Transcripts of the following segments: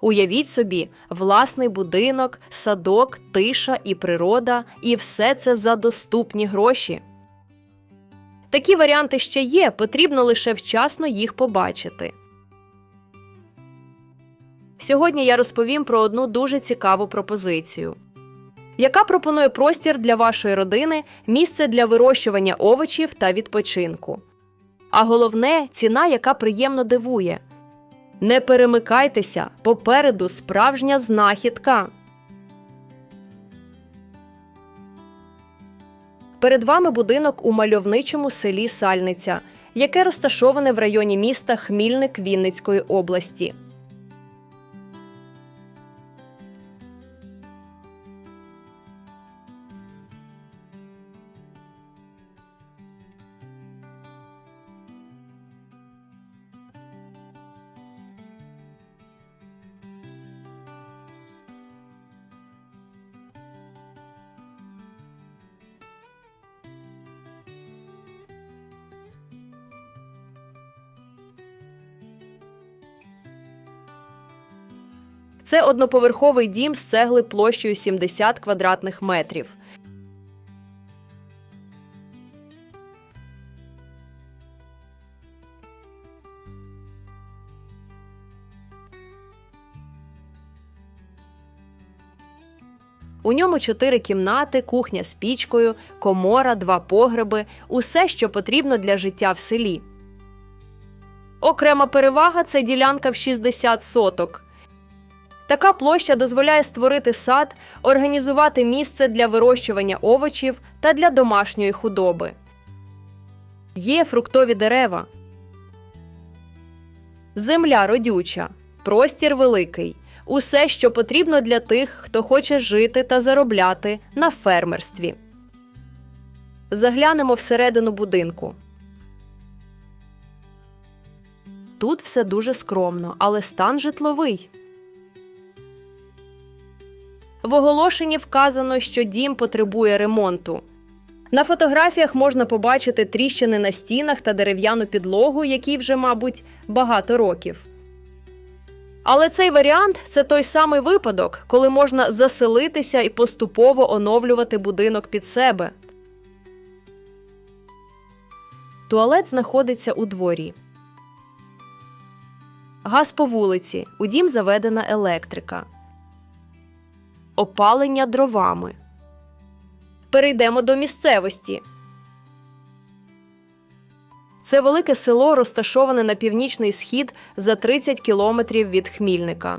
Уявіть собі, власний будинок, садок, тиша і природа, і все це за доступні гроші. Такі варіанти ще є, потрібно лише вчасно їх побачити. Сьогодні я розповім про одну дуже цікаву пропозицію, яка пропонує простір для вашої родини, місце для вирощування овочів та відпочинку. А головне ціна, яка приємно дивує. Не перемикайтеся, попереду справжня знахідка. Перед вами будинок у мальовничому селі Сальниця, яке розташоване в районі міста Хмільник Вінницької області. Це одноповерховий дім з цегли площею 70 квадратних метрів. У ньому чотири кімнати, кухня з пічкою, комора, два погреби усе, що потрібно для життя в селі. Окрема перевага це ділянка в 60 соток. Така площа дозволяє створити сад, організувати місце для вирощування овочів та для домашньої худоби. Є фруктові дерева. Земля родюча, простір великий. Усе, що потрібно для тих, хто хоче жити та заробляти на фермерстві. Заглянемо всередину будинку. Тут все дуже скромно, але стан житловий. В оголошенні вказано, що дім потребує ремонту. На фотографіях можна побачити тріщини на стінах та дерев'яну підлогу, якій вже, мабуть, багато років. Але цей варіант це той самий випадок, коли можна заселитися і поступово оновлювати будинок під себе. Туалет знаходиться у дворі. Газ по вулиці. У дім заведена електрика. Опалення дровами. Перейдемо до місцевості. Це велике село розташоване на північний схід за 30 кілометрів від Хмільника.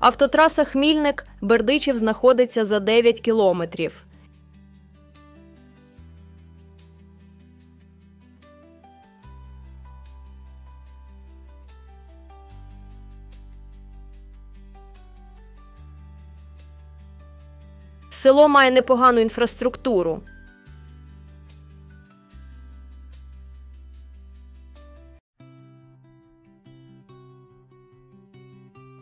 Автотраса Хмільник Бердичів знаходиться за 9 кілометрів. Село має непогану інфраструктуру.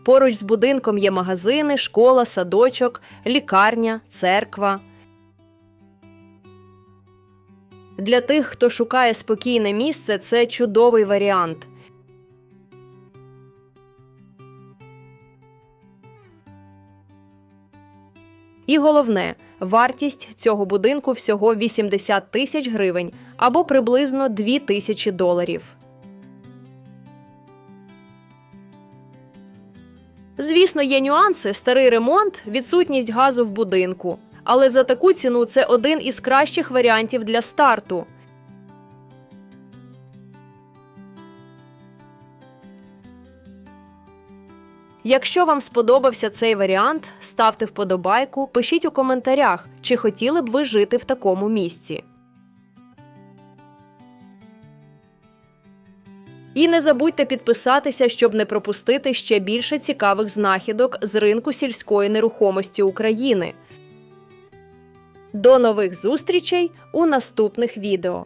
Поруч з будинком є магазини, школа, садочок, лікарня, церква. Для тих, хто шукає спокійне місце, це чудовий варіант. І головне, вартість цього будинку всього 80 тисяч гривень або приблизно 2 тисячі доларів. Звісно, є нюанси, старий ремонт, відсутність газу в будинку. Але за таку ціну це один із кращих варіантів для старту. Якщо вам сподобався цей варіант, ставте вподобайку, пишіть у коментарях, чи хотіли б ви жити в такому місці. І не забудьте підписатися, щоб не пропустити ще більше цікавих знахідок з ринку сільської нерухомості України. До нових зустрічей у наступних відео.